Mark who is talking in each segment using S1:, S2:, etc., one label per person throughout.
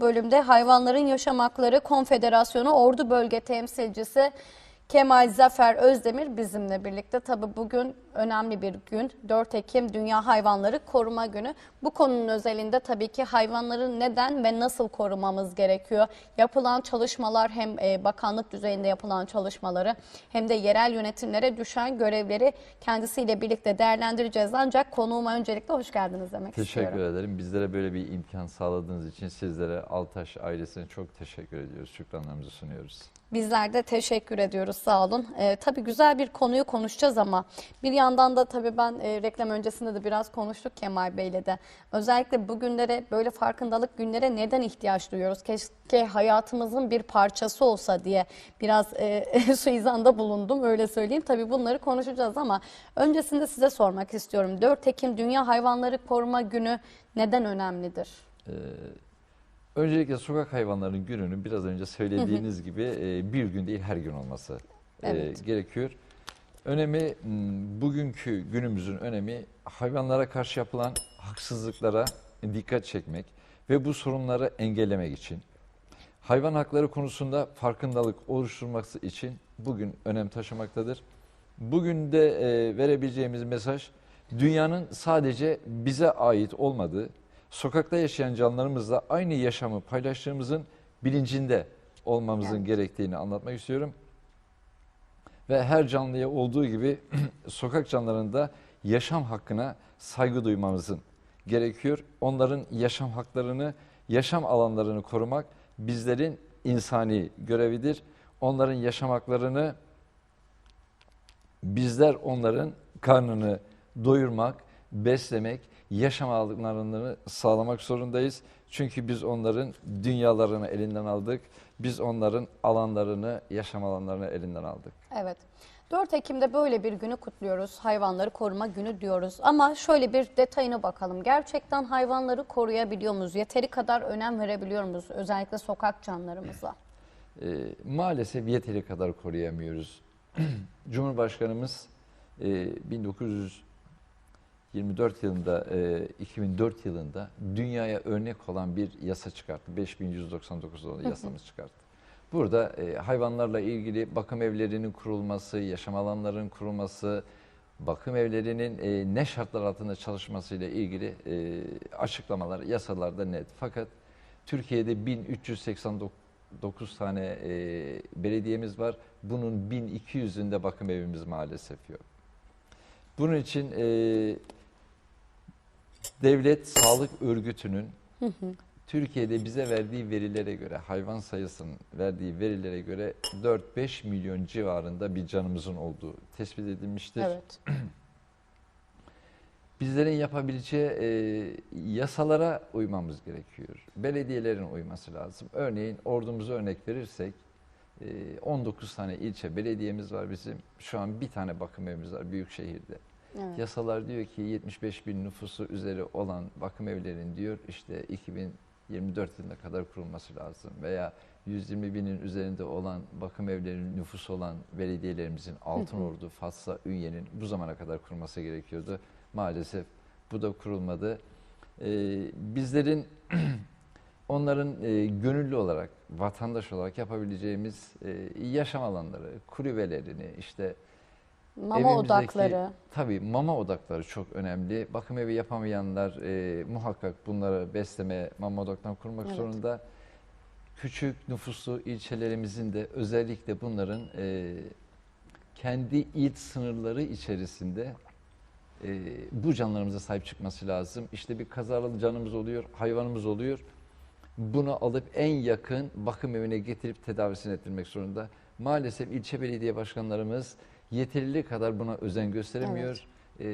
S1: Bölümde Hayvanların Yaşam Hakları Konfederasyonu Ordu Bölge Temsilcisi Kemal Zafer Özdemir bizimle birlikte. Tabi bugün önemli bir gün. 4 Ekim Dünya Hayvanları Koruma Günü. Bu konunun özelinde tabii ki hayvanları neden ve nasıl korumamız gerekiyor? Yapılan çalışmalar hem e, bakanlık düzeyinde yapılan çalışmaları hem de yerel yönetimlere düşen görevleri kendisiyle birlikte değerlendireceğiz. Ancak konuğuma öncelikle hoş geldiniz demek
S2: Teşekkür
S1: istiyorum.
S2: ederim. Bizlere böyle bir imkan sağladığınız için sizlere Altaş ailesine çok teşekkür ediyoruz. Şükranlarımızı sunuyoruz.
S1: Bizler de teşekkür ediyoruz sağ olun. Ee, tabii güzel bir konuyu konuşacağız ama bir yandan da tabii ben e, reklam öncesinde de biraz konuştuk Kemal Bey'le de. Özellikle bugünlere böyle farkındalık günlere neden ihtiyaç duyuyoruz? Keşke hayatımızın bir parçası olsa diye biraz e, suizanda bulundum öyle söyleyeyim. Tabii bunları konuşacağız ama öncesinde size sormak istiyorum. 4 Ekim Dünya Hayvanları Koruma Günü neden önemlidir?
S2: Ee, öncelikle sokak hayvanlarının gününün biraz önce söylediğiniz gibi e, bir gün değil her gün olması e,
S1: Evet.
S2: gerekiyor. Önemi, m, bugünkü günümüzün önemi hayvanlara karşı yapılan haksızlıklara dikkat çekmek ve bu sorunları engellemek için. Hayvan hakları konusunda farkındalık oluşturması için bugün önem taşımaktadır. Bugün de e, verebileceğimiz mesaj dünyanın sadece bize ait olmadığı, sokakta yaşayan canlılarımızla aynı yaşamı paylaştığımızın bilincinde olmamızın gerektiğini anlatmak istiyorum. Ve her canlıya olduğu gibi sokak canlılarında yaşam hakkına saygı duymamızın gerekiyor. Onların yaşam haklarını, yaşam alanlarını korumak bizlerin insani görevidir. Onların yaşam haklarını bizler onların karnını doyurmak, beslemek, yaşam alanlarını sağlamak zorundayız. Çünkü biz onların dünyalarını elinden aldık. Biz onların alanlarını, yaşam alanlarını elinden aldık.
S1: Evet. 4 Ekim'de böyle bir günü kutluyoruz. Hayvanları koruma günü diyoruz. Ama şöyle bir detayına bakalım. Gerçekten hayvanları koruyabiliyor muyuz? Yeteri kadar önem verebiliyor muyuz? Özellikle sokak canlılarımıza.
S2: Ee, maalesef yeteri kadar koruyamıyoruz. Cumhurbaşkanımız e, 1924 yılında, e, 2004 yılında dünyaya örnek olan bir yasa çıkarttı. 5199 olan yasamız çıkarttı. Burada e, hayvanlarla ilgili bakım evlerinin kurulması, yaşam alanlarının kurulması, bakım evlerinin e, ne şartlar altında çalışmasıyla ilgili e, açıklamalar yasalarda net. Fakat Türkiye'de 1389 tane e, belediyemiz var. Bunun 1200'ünde bakım evimiz maalesef yok. Bunun için e, devlet sağlık örgütünün Türkiye'de bize verdiği verilere göre, hayvan sayısının verdiği verilere göre 4-5 milyon civarında bir canımızın olduğu tespit edilmiştir.
S1: Evet.
S2: Bizlerin yapabileceği e, yasalara uymamız gerekiyor. Belediyelerin uyması lazım. Örneğin ordumuza örnek verirsek e, 19 tane ilçe belediyemiz var bizim. Şu an bir tane bakım evimiz var büyük şehirde.
S1: Evet.
S2: Yasalar diyor ki 75 bin nüfusu üzeri olan bakım evlerin diyor işte 2024 yılına kadar kurulması lazım. Veya 120 binin üzerinde olan bakım evlerinin nüfusu olan belediyelerimizin Altınordu, Fatsa, Ünye'nin bu zamana kadar kurulması gerekiyordu. Maalesef bu da kurulmadı. Ee, bizlerin onların e, gönüllü olarak, vatandaş olarak yapabileceğimiz e, yaşam alanları, kulübelerini, işte
S1: Mama
S2: Evimizdeki-
S1: odakları.
S2: Tabii mama odakları çok önemli. Bakım evi yapamayanlar e, muhakkak bunları besleme, mama odaklarını kurmak
S1: Evet.
S2: zorunda. Küçük nüfuslu ilçelerimizin de özellikle bunların e, kendi il sınırları içerisinde e, bu canlarımıza sahip çıkması lazım. İşte bir kazalı canımız oluyor, hayvanımız oluyor. Bunu alıp en yakın bakım evine getirip tedavisini ettirmek zorunda. Maalesef ilçe belediye başkanlarımız yeterli kadar buna özen gösteremiyor. E,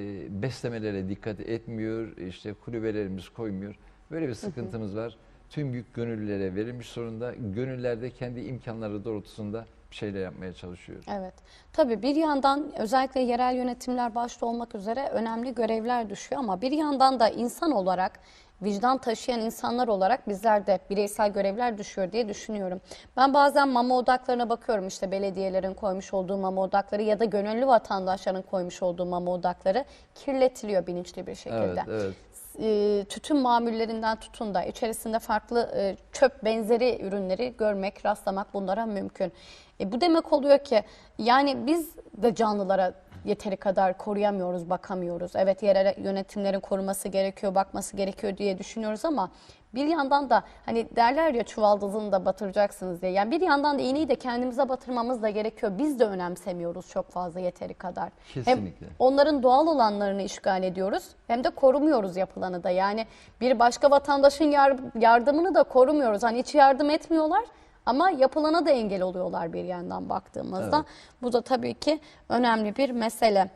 S2: beslemelere dikkat etmiyor. İşte kulübelerimiz koymuyor. Böyle bir sıkıntımız var. tüm yük gönüllülere verilmiş zorunda. Gönüllerde kendi imkanları doğrultusunda bir şeyler yapmaya çalışıyor.
S1: Evet. Tabii bir yandan özellikle yerel yönetimler başta olmak üzere önemli görevler düşüyor ama bir yandan da insan olarak vicdan taşıyan insanlar olarak bizler de bireysel görevler düşüyor diye düşünüyorum. Ben bazen mama odaklarına bakıyorum işte belediyelerin koymuş olduğu mama odakları ya da gönüllü vatandaşların koymuş olduğu mama odakları kirletiliyor bilinçli bir şekilde
S2: Evet, evet.
S1: e, tütün mamullerinden tutun da içerisinde farklı e, çöp benzeri ürünleri görmek, rastlamak bunlara mümkün. E, bu demek oluyor ki yani biz de canlılara yeteri kadar koruyamıyoruz, bakamıyoruz. Evet yerel yönetimlerin koruması gerekiyor, bakması gerekiyor diye düşünüyoruz ama bir yandan da hani derler ya çuvaldızını da batıracaksınız diye. Yani bir yandan da iğneyi de kendimize batırmamız da gerekiyor. Biz de önemsemiyoruz çok fazla yeteri kadar. Hem
S2: Kesinlikle.
S1: onların doğal olanlarını işgal ediyoruz hem de korumuyoruz yapılanı da. Yani bir başka vatandaşın yar- yardımını da korumuyoruz. Hani hiç yardım etmiyorlar ama yapılana da engel oluyorlar bir yandan baktığımızda. Bu da tabii ki önemli bir mesele.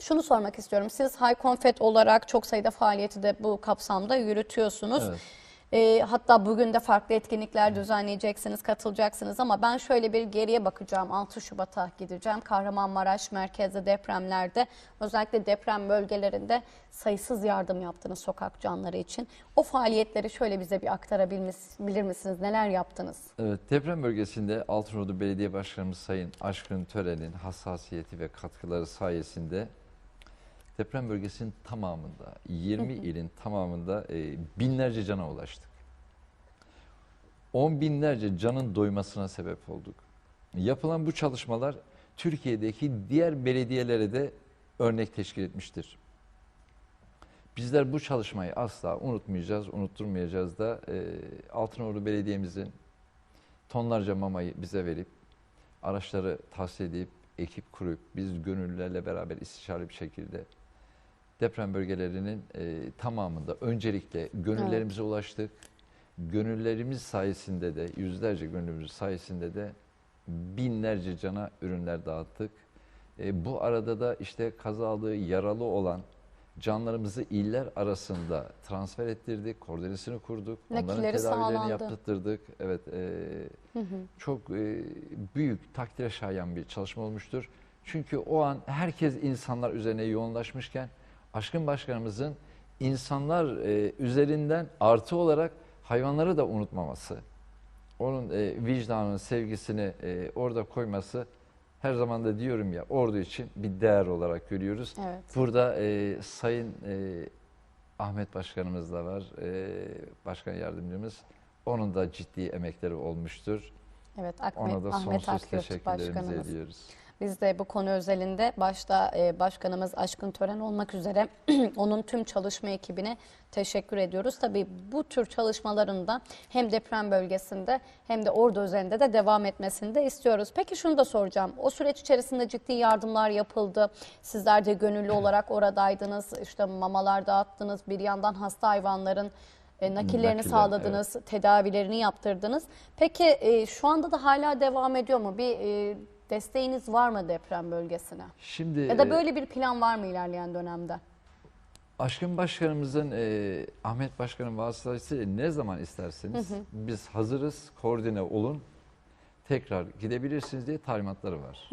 S1: Şunu sormak istiyorum. Siz High Confed olarak çok sayıda faaliyeti de bu kapsamda yürütüyorsunuz.
S2: Evet.
S1: Ee, hatta bugün de farklı etkinlikler düzenleyeceksiniz, katılacaksınız ama ben şöyle bir geriye bakacağım. 6 Şubat'a gideceğim. Kahramanmaraş merkezli depremlerde özellikle deprem bölgelerinde sayısız yardım yaptınız sokak canları için. O faaliyetleri şöyle bize bir aktarabilir misiniz? Neler yaptınız?
S2: Evet, deprem bölgesinde Altınordu Belediye Başkanımız Sayın Aşkın Tören'in hassasiyeti ve katkıları sayesinde deprem bölgesinin tamamında, 20 ilin tamamında e, binlerce cana ulaştık. On binlerce canın doymasına sebep olduk. Yapılan bu çalışmalar Türkiye'deki diğer belediyelere de örnek teşkil etmiştir. Bizler bu çalışmayı asla unutmayacağız, unutturmayacağız da e, Altınordu Belediye'mizin tonlarca mamayı bize verip araçları tahsis edip ekip kurup biz gönüllülerle beraber istişare bir şekilde deprem bölgelerinin e, tamamında öncelikle gönüllerimize ulaştık. Gönüllerimiz sayesinde de yüzlerce gönüllümüz sayesinde de binlerce cana ürünler dağıttık. E, bu arada da işte kazalı, yaralı olan canlarımızı iller arasında transfer ettirdik, koordinesini kurduk, onların
S1: Nakilleri
S2: tedavilerini
S1: sağlandı.
S2: yaptırtırdık. Evet, e, çok e, büyük takdire şayan bir çalışma olmuştur. Çünkü o an herkes insanlar üzerine yoğunlaşmışken Aşkın Başkanımızın insanlar e, üzerinden artı olarak hayvanları da unutmaması, onun e, vicdanını, sevgisini e, orada koyması her zaman da diyorum ya ordu için bir değer olarak görüyoruz.
S1: Evet.
S2: Burada e, Sayın e, Ahmet Başkanımız da var, e, Başkan Yardımcımız. Onun da ciddi emekleri olmuştur.
S1: Evet, Ahmet,
S2: Ona da
S1: Ahmet
S2: sonsuz
S1: Akyurt
S2: teşekkürlerimizi ediyoruz.
S1: Biz de bu konu özelinde başta e, başkanımız Aşkın Tören olmak üzere onun tüm çalışma ekibine teşekkür ediyoruz. Tabii bu tür çalışmaların da hem deprem bölgesinde hem de ordu üzerinde de devam etmesini de istiyoruz. Peki şunu da soracağım. O süreç içerisinde ciddi yardımlar yapıldı. Sizler de gönüllü olarak oradaydınız. İşte mamalar dağıttınız. Bir yandan hasta hayvanların e, nakillerini
S2: Nakiller,
S1: sağladınız, tedavilerini yaptırdınız. Peki e, şu anda da hala devam ediyor mu? Bir e, desteğiniz var mı deprem bölgesine?
S2: Şimdi
S1: Ya da
S2: e,
S1: böyle bir plan var mı ilerleyen dönemde?
S2: Aşkın Başkanımızın, e, Ahmet Başkan'ın vasıtasıyla ne zaman isterseniz biz hazırız, koordine olun, tekrar gidebilirsiniz diye talimatları var.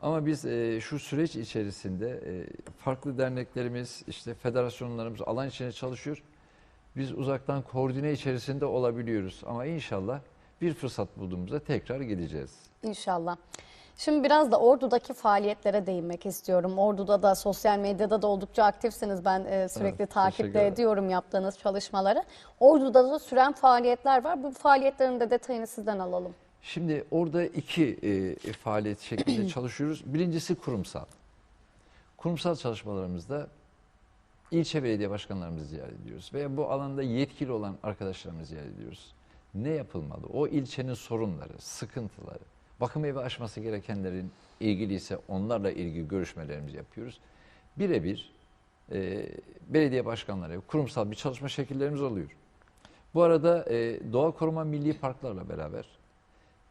S2: Ama biz e, şu süreç içerisinde e, farklı derneklerimiz, işte federasyonlarımız alan içinde çalışıyor. Biz uzaktan koordine içerisinde olabiliyoruz. Ama inşallah bir fırsat bulduğumuzda tekrar gideceğiz.
S1: İnşallah. Şimdi biraz da Ordu'daki faaliyetlere değinmek istiyorum. Ordu'da da sosyal medyada da oldukça aktifsiniz. Ben e, sürekli
S2: Evet,
S1: takipte ediyorum yaptığınız çalışmaları. Ordu'da da süren faaliyetler var. Bu faaliyetlerin de detayını sizden alalım.
S2: Şimdi orada iki e, faaliyet şeklinde çalışıyoruz. Birincisi kurumsal. Kurumsal çalışmalarımızda ilçe belediye başkanlarımızı ziyaret ediyoruz. Veya bu alanda yetkili olan arkadaşlarımızı ziyaret ediyoruz. Ne yapılmalı? O ilçenin sorunları, sıkıntıları, bakım evi açması gerekenlerin ilgili ise onlarla ilgili görüşmelerimizi yapıyoruz. Birebir e, belediye başkanları, kurumsal bir çalışma şekillerimiz oluyor. Bu arada e, Doğa Koruma Milli Parklarla beraber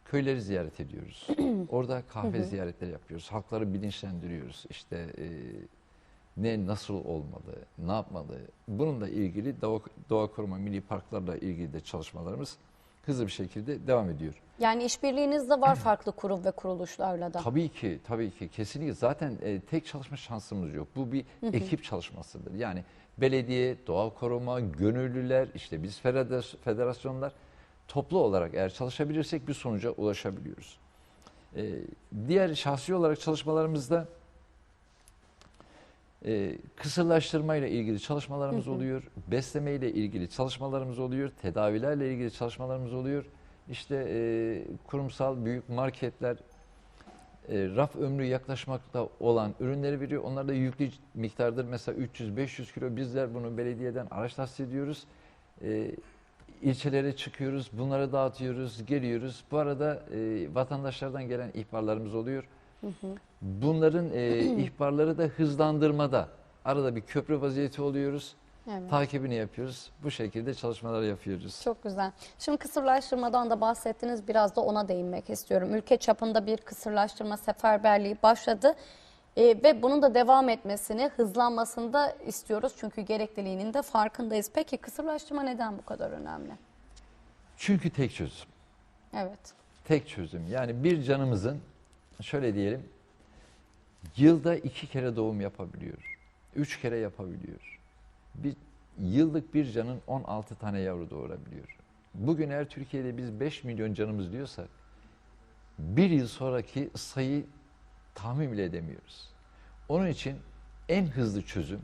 S2: köyleri ziyaret ediyoruz. Orada kahve ziyaretleri yapıyoruz. Halkları bilinçlendiriyoruz. İşte e, ne nasıl olmalı, ne yapmalı. Bununla ilgili doğa, doğa koruma milli parklarla ilgili de çalışmalarımız hızlı bir şekilde devam ediyor.
S1: Yani işbirliğiniz de var farklı kurum ve kuruluşlarla da.
S2: Tabii ki, tabii ki. Kesinlikle. Zaten e, tek çalışma şansımız yok. Bu bir ekip çalışmasıdır. Yani belediye, doğa koruma, gönüllüler, işte biz federas- federasyonlar toplu olarak eğer çalışabilirsek bir sonuca ulaşabiliyoruz. E, diğer şahsi olarak çalışmalarımızda e, kısırlaştırmayla ilgili çalışmalarımız oluyor. Besleme ile ilgili çalışmalarımız oluyor. Tedavilerle ilgili çalışmalarımız oluyor. İşte e, kurumsal büyük marketler e, raf ömrü yaklaşmakta olan ürünleri veriyor. Onlar da yüklü miktardır. Mesela 300-500 kilo bizler bunu belediyeden araç tahsis ediyoruz. E, ilçelere çıkıyoruz, bunları dağıtıyoruz, geliyoruz. Bu arada e, vatandaşlardan gelen ihbarlarımız oluyor. Bunların e, ihbarları da hızlandırmada. Arada bir köprü vaziyeti oluyoruz.
S1: Evet.
S2: Takibini yapıyoruz. Bu şekilde çalışmalar yapıyoruz.
S1: Çok güzel. Şimdi kısırlaştırmadan da bahsettiniz. Biraz da ona değinmek istiyorum. Ülke çapında bir kısırlaştırma seferberliği başladı. Ee, ve bunun da devam etmesini, hızlanmasını da istiyoruz. Çünkü gerekliliğinin de farkındayız. Peki kısırlaştırma neden bu kadar önemli?
S2: Çünkü tek çözüm.
S1: Evet.
S2: tek çözüm. Yani bir canımızın şöyle diyelim yılda iki kere doğum yapabiliyor. Üç kere yapabiliyor. Bir yıllık bir canın 16 tane yavru doğurabiliyor. Bugün eğer Türkiye'de biz 5 milyon canımız diyorsak bir yıl sonraki sayı tahmin bile edemiyoruz. Onun için en hızlı çözüm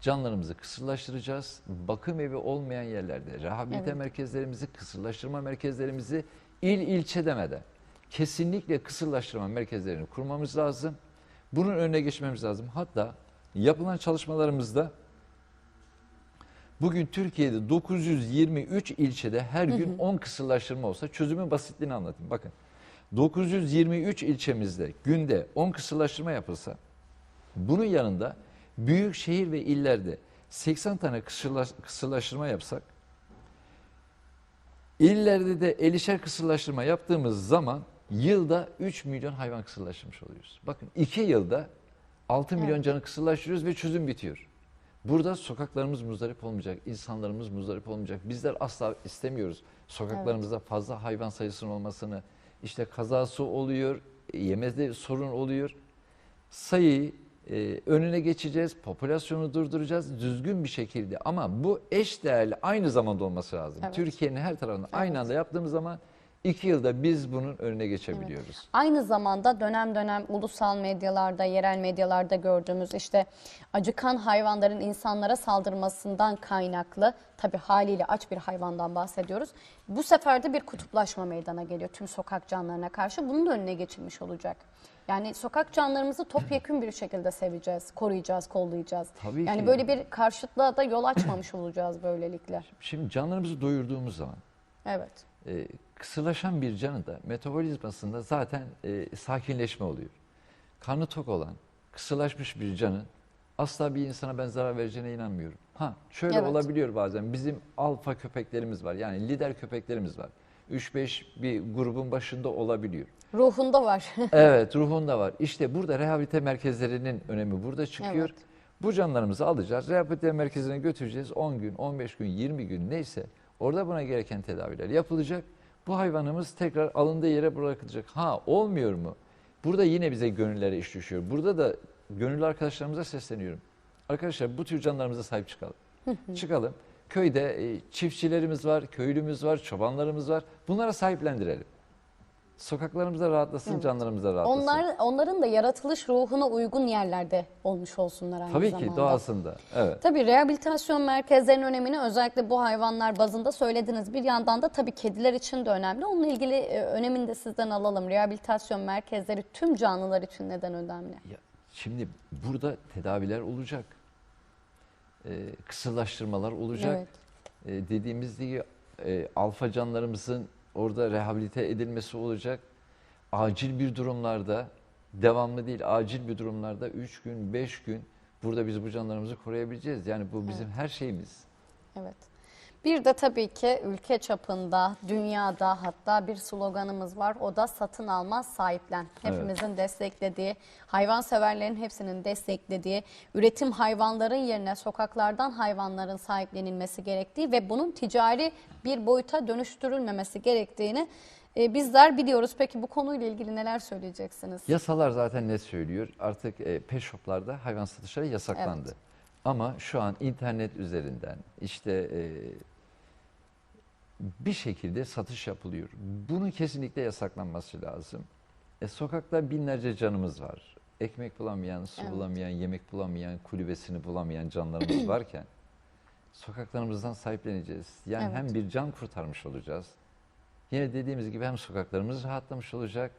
S2: canlarımızı kısırlaştıracağız. Bakım evi olmayan yerlerde rehabilite
S1: Evet.
S2: merkezlerimizi, kısırlaştırma merkezlerimizi il ilçe demeden kesinlikle kısırlaştırma merkezlerini kurmamız lazım. Bunun önüne geçmemiz lazım. Hatta yapılan çalışmalarımızda bugün Türkiye'de 923 ilçede her gün 10 kısırlaştırma olsa çözümün basitliğini anlatayım. Bakın 923 ilçemizde günde 10 kısırlaştırma yapılsa bunun yanında büyük şehir ve illerde 80 tane kısırlaş- kısırlaştırma yapsak illerde de 50'şer kısırlaştırma yaptığımız zaman yılda 3 milyon hayvan kısırlaştırmış oluyoruz. Bakın 2 yılda 6 milyon
S1: Evet.
S2: canı kısırlaştırıyoruz ve çözüm bitiyor. Burada sokaklarımız muzdarip olmayacak, insanlarımız muzdarip olmayacak. Bizler asla istemiyoruz sokaklarımızda fazla hayvan sayısının olmasını. İşte kazası oluyor, yemezde sorun oluyor. Sayıyı e, önüne geçeceğiz, popülasyonu durduracağız düzgün bir şekilde. Ama bu eş değerli aynı zamanda olması lazım.
S1: Evet.
S2: Türkiye'nin her tarafında aynı
S1: Evet.
S2: anda yaptığımız zaman iki yılda biz bunun önüne geçebiliyoruz.
S1: Aynı zamanda dönem dönem ulusal medyalarda, yerel medyalarda gördüğümüz işte acıkan hayvanların insanlara saldırmasından kaynaklı, tabii haliyle aç bir hayvandan bahsediyoruz. Bu sefer de bir kutuplaşma meydana geliyor tüm sokak canlılarına karşı. Bunun da önüne geçilmiş olacak. Yani sokak canlılarımızı topyekün bir şekilde seveceğiz, koruyacağız, kollayacağız.
S2: Tabii
S1: yani
S2: ki.
S1: böyle bir karşıtlığa da yol açmamış olacağız böylelikle.
S2: Şimdi canlarımızı doyurduğumuz zaman
S1: Evet.
S2: e, kısırlaşan bir canın da metabolizmasında zaten e, sakinleşme oluyor. Karnı tok olan, kısırlaşmış bir canın asla bir insana ben zarar vereceğine inanmıyorum. Ha şöyle
S1: Evet.
S2: olabiliyor bazen bizim alfa köpeklerimiz var yani lider köpeklerimiz var. 3-5 bir grubun başında olabiliyor.
S1: Ruhunda var.
S2: Evet ruhunda var. İşte burada rehabilite merkezlerinin önemi burada çıkıyor.
S1: Evet.
S2: Bu canlarımızı alacağız. Rehabilite merkezine götüreceğiz. 10 gün, 15 gün, 20 gün neyse orada buna gereken tedaviler yapılacak. Bu hayvanımız tekrar alındığı yere bırakılacak. Ha olmuyor mu? Burada yine bize gönüllere iş düşüyor. Burada da gönüllü arkadaşlarımıza sesleniyorum. Arkadaşlar bu tür canlarımıza sahip çıkalım. çıkalım. Köyde e, çiftçilerimiz var, köylümüz var, çobanlarımız var. Bunlara sahiplendirelim. Sokaklarımızda rahatlasın,
S1: Evet.
S2: canlarımız da rahatlasın.
S1: Onlar onların da yaratılış ruhuna uygun yerlerde olmuş olsunlar aynı
S2: Tabii
S1: zamanda.
S2: ki doğasında. Evet.
S1: Tabii rehabilitasyon merkezlerinin önemini özellikle bu hayvanlar bazında söylediniz. Bir yandan da tabii kediler için de önemli. Onunla ilgili e, önemini de sizden alalım. Rehabilitasyon merkezleri tüm canlılar için neden önemli?
S2: Ya, şimdi burada tedaviler olacak. Ee, kısırlaştırmalar olacak.
S1: Evet.
S2: Ee, dediğimiz gibi e, alfa canlarımızın orada rehabilite edilmesi olacak. Acil bir durumlarda, devamlı değil acil bir durumlarda 3 gün, 5 gün burada biz bu canlarımızı koruyabileceğiz. Yani bu bizim her şeyimiz.
S1: Evet. Bir de tabii ki ülke çapında, dünyada hatta bir sloganımız var. O da satın alma sahiplen. Hepimizin desteklediği, hayvanseverlerin hepsinin desteklediği, üretim hayvanların yerine sokaklardan hayvanların sahiplenilmesi gerektiği ve bunun ticari bir boyuta dönüştürülmemesi gerektiğini e, bizler biliyoruz. Peki bu konuyla ilgili neler söyleyeceksiniz?
S2: Yasalar zaten ne söylüyor? Artık e, pet shoplarda hayvan satışları yasaklandı. Ama şu an internet üzerinden işte e, bir şekilde satış yapılıyor. Bunun kesinlikle yasaklanması lazım. E, sokakta binlerce canımız var. Ekmek bulamayan, su
S1: Evet.
S2: bulamayan, yemek bulamayan, kulübesini bulamayan canlarımız varken sokaklarımızdan sahipleneceğiz. Yani
S1: Evet.
S2: hem bir can kurtarmış olacağız. Yine dediğimiz gibi hem sokaklarımız rahatlamış olacak.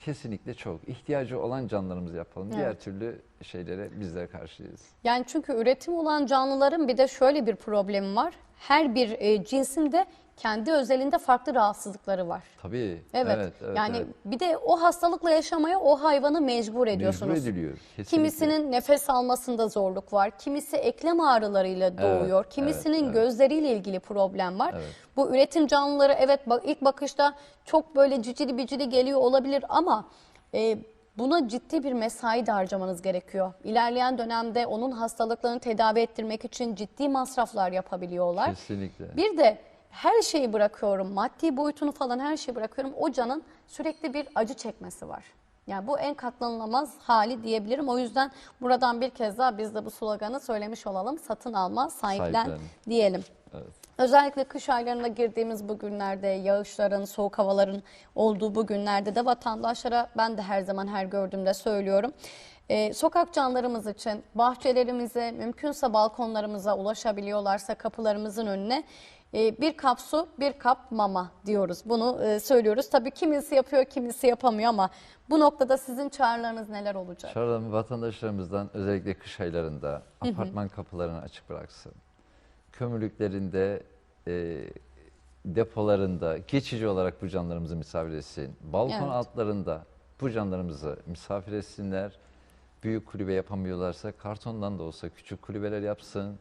S2: Kesinlikle çok. ihtiyacı olan canlarımızı yapalım. Diğer
S1: Evet.
S2: türlü şeylere bizler karşıyız.
S1: Yani çünkü üretim olan canlıların bir de şöyle bir problemi var. Her bir e, cinsin de kendi özelinde farklı rahatsızlıkları var.
S2: Tabii.
S1: Evet.
S2: Evet. evet,
S1: yani
S2: evet.
S1: bir de o hastalıkla yaşamaya o hayvanı mecbur ediyorsunuz.
S2: Mecbur ediliyor. Kesinlikle.
S1: Kimisinin nefes almasında zorluk var, kimisi eklem ağrılarıyla doğuyor, kimisinin
S2: evet.
S1: gözleriyle ilgili problem var.
S2: Evet.
S1: Bu üretim canlıları evet ilk bakışta çok böyle cicili bicili geliyor olabilir ama e, buna ciddi bir mesai de harcamanız gerekiyor. İlerleyen dönemde onun hastalıklarını tedavi ettirmek için ciddi masraflar yapabiliyorlar.
S2: Kesinlikle.
S1: Bir de her şeyi bırakıyorum, maddi boyutunu falan her şeyi bırakıyorum. O canın sürekli bir acı çekmesi var. Yani bu en katlanılamaz hali diyebilirim. O yüzden buradan bir kez daha biz de bu sloganı söylemiş olalım. Satın alma, sahiplen,
S2: Sahiplen.
S1: diyelim.
S2: Evet.
S1: Özellikle kış aylarına girdiğimiz bu günlerde yağışların, soğuk havaların olduğu bu günlerde de vatandaşlara ben de her zaman her gördüğümde söylüyorum. Ee, sokak canlarımız için bahçelerimize, mümkünse balkonlarımıza ulaşabiliyorlarsa kapılarımızın önüne bir kap su, bir kap mama diyoruz. Bunu e, söylüyoruz. Tabii kimisi yapıyor, kimisi yapamıyor ama bu noktada sizin çağrılarınız neler olacak?
S2: Çağrılarımı vatandaşlarımızdan özellikle kış aylarında apartman kapılarını açık bıraksın. Kömürlüklerinde, e, depolarında geçici olarak bu canlarımızı misafir etsin. Balkon
S1: Evet.
S2: altlarında bu canlarımızı misafir etsinler. Büyük kulübe yapamıyorlarsa kartondan da olsa küçük kulübeler yapsın.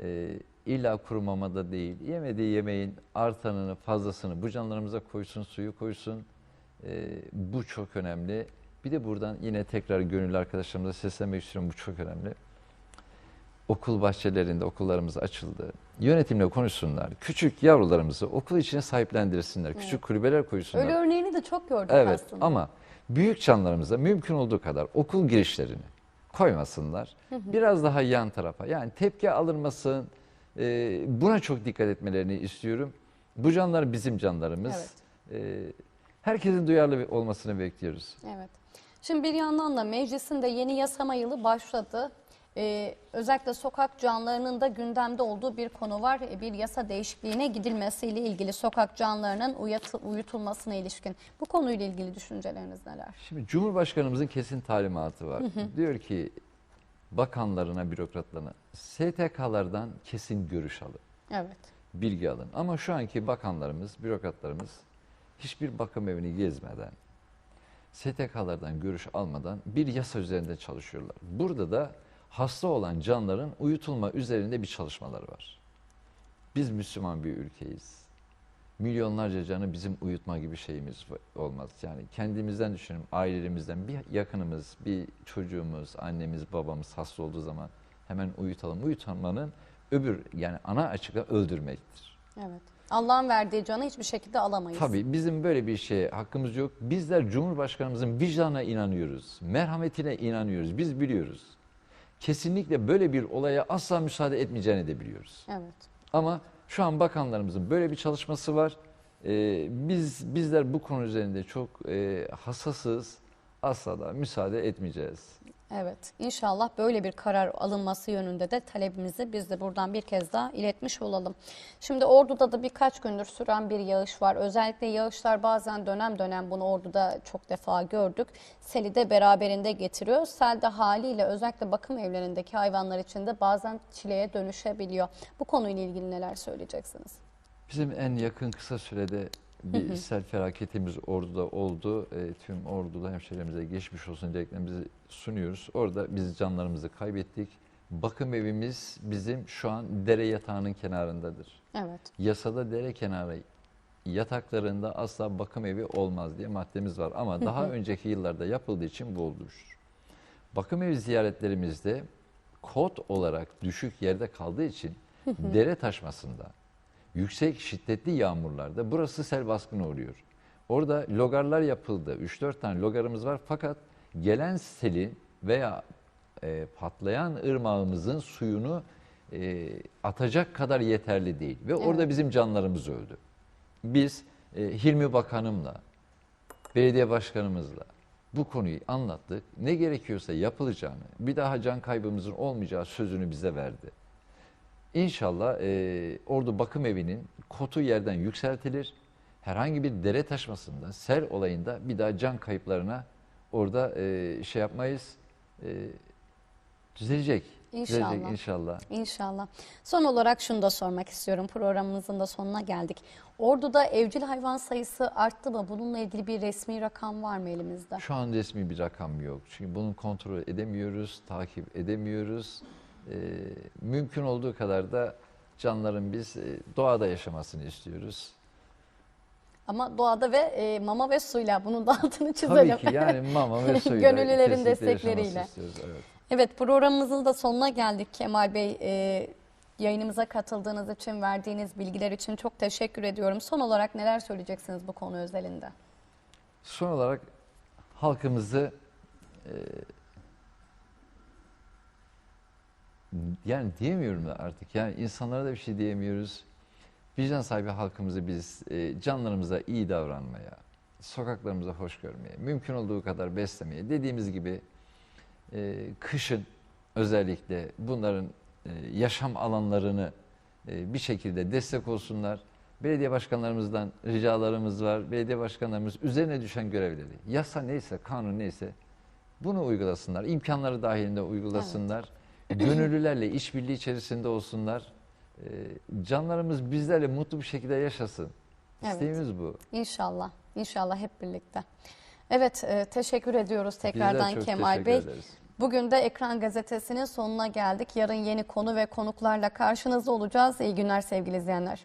S2: E, illa kuru mamada değil, yemediği yemeğin artanını, fazlasını bu canlarımıza koysun, suyu koysun. E, bu çok önemli. Bir de buradan yine tekrar gönüllü arkadaşlarımıza seslenmek istiyorum. Bu çok önemli. Okul bahçelerinde okullarımız açıldı. Yönetimle konuşsunlar. Küçük yavrularımızı okul içine sahiplendirsinler. Küçük kulübeler koysunlar.
S1: Öyle örneğini de çok gördük
S2: Evet
S1: aslında.
S2: ama büyük canlarımıza mümkün olduğu kadar okul girişlerini koymasınlar. Biraz daha yan tarafa yani tepki alınmasın. Ee, buna çok dikkat etmelerini istiyorum. Bu canlar bizim canlarımız. Ee, herkesin duyarlı olmasını bekliyoruz.
S1: Evet. Şimdi bir yandan da meclisin de yeni yasama yılı başladı. Ee, özellikle sokak canlılarının da gündemde olduğu bir konu var. Ee, Bir yasa değişikliğine gidilmesiyle ilgili sokak canlılarının uyatı- uyutulmasına ilişkin. Bu konuyla ilgili düşünceleriniz neler?
S2: Şimdi Cumhurbaşkanımızın kesin talimatı var. Diyor ki bakanlarına, bürokratlarına STK'lardan kesin görüş alın.
S1: Evet.
S2: bilgi alın. Ama şu anki bakanlarımız, bürokratlarımız hiçbir bakım evini gezmeden, STK'lardan görüş almadan bir yasa üzerinde çalışıyorlar. Burada da hasta olan canların uyutulma üzerinde bir çalışmaları var. Biz Müslüman bir ülkeyiz. Milyonlarca canı bizim uyutma gibi şeyimiz olmaz. Yani kendimizden düşünün, ailelerimizden bir yakınımız, bir çocuğumuz, annemiz, babamız hasta olduğu zaman hemen uyutalım. Uyutmanın öbür yani ana açıkla öldürmektir.
S1: Evet. Allah'ın verdiği canı hiçbir şekilde alamayız.
S2: Tabii bizim böyle bir şeye hakkımız yok. Bizler Cumhurbaşkanımızın vicdanına inanıyoruz. Merhametine inanıyoruz. Biz biliyoruz. Kesinlikle böyle bir olaya asla müsaade etmeyeceğini de biliyoruz.
S1: Evet.
S2: Ama şu an bakanlarımızın böyle bir çalışması var. Ee, biz bizler bu konu üzerinde çok e, hassasız. Asla da müsaade etmeyeceğiz.
S1: Evet, inşallah böyle bir karar alınması yönünde de talebimizi biz de buradan bir kez daha iletmiş olalım. Şimdi Ordu'da da birkaç gündür süren bir yağış var. Özellikle yağışlar bazen dönem dönem bunu Ordu'da çok defa gördük. Seli de beraberinde getiriyor. Sel de haliyle özellikle bakım evlerindeki hayvanlar için de bazen çileye dönüşebiliyor. Bu konuyla ilgili neler söyleyeceksiniz?
S2: Bizim en yakın kısa sürede bir sel felaketimiz Ordu'da oldu. E, tüm Ordu'da hemşehrilerimize geçmiş olsun dileklerimizi sunuyoruz. Orada biz canlarımızı kaybettik. Bakım evimiz bizim şu an dere yatağının kenarındadır.
S1: Evet.
S2: Yasada dere kenarı yataklarında asla bakım evi olmaz diye maddemiz var. Ama daha önceki yıllarda yapıldığı için bu olmuştur. Bakım evi ziyaretlerimizde kod olarak düşük yerde kaldığı için dere taşmasında, yüksek şiddetli yağmurlarda burası sel baskını oluyor. Orada logarlar yapıldı. 3-4 tane logarımız var fakat gelen selin veya e, patlayan ırmağımızın suyunu e, atacak kadar yeterli değil. Ve orada bizim canlarımız öldü. Biz e, Hilmi Bakanımla, belediye başkanımızla bu konuyu anlattık. Ne gerekiyorsa yapılacağını, bir daha can kaybımızın olmayacağı sözünü bize verdi. İnşallah e, Ordu Bakım Evi'nin kotu yerden yükseltilir. Herhangi bir dere taşmasında, sel olayında bir daha can kayıplarına orada e, şey yapmayız. E, düzelecek.
S1: İnşallah.
S2: Düzelecek inşallah.
S1: İnşallah. Son olarak şunu da sormak istiyorum. Programımızın da sonuna geldik. Ordu'da evcil hayvan sayısı arttı mı? Bununla ilgili bir resmi rakam var mı elimizde?
S2: Şu an resmi bir rakam yok. Çünkü bunu kontrol edemiyoruz, takip edemiyoruz. Ee, mümkün olduğu kadar da canların biz e, doğada yaşamasını istiyoruz.
S1: Ama doğada ve e, mama ve suyla bunun da altını çizelim.
S2: Tabii ki yani mama ve suyla
S1: Gönüllülerin destekleriyle.
S2: Evet.
S1: Evet programımızın da sonuna geldik Kemal Bey. E, yayınımıza katıldığınız için, verdiğiniz bilgiler için çok teşekkür ediyorum. Son olarak neler söyleyeceksiniz bu konu özelinde?
S2: Son olarak halkımızı e, yani diyemiyorum da artık yani insanlara da bir şey diyemiyoruz. Vicdan sahibi halkımızı biz e, canlarımıza iyi davranmaya, sokaklarımıza hoş görmeye, mümkün olduğu kadar beslemeye, dediğimiz gibi e, kışın özellikle bunların e, yaşam alanlarını e, bir şekilde destek olsunlar. Belediye başkanlarımızdan ricalarımız var. Belediye başkanlarımız üzerine düşen görevleri, yasa neyse, kanun neyse bunu uygulasınlar. İmkanları dahilinde uygulasınlar. Gönüllülerle işbirliği içerisinde olsunlar. E, canlarımız bizlerle mutlu bir şekilde yaşasın.
S1: Evet.
S2: İsteğimiz bu.
S1: İnşallah. İnşallah hep birlikte. Evet e, teşekkür ediyoruz tekrardan Kemal Bey.
S2: ederiz.
S1: Bugün de Ekran Gazetesi'nin sonuna geldik. Yarın yeni konu ve konuklarla karşınızda olacağız. İyi günler sevgili izleyenler.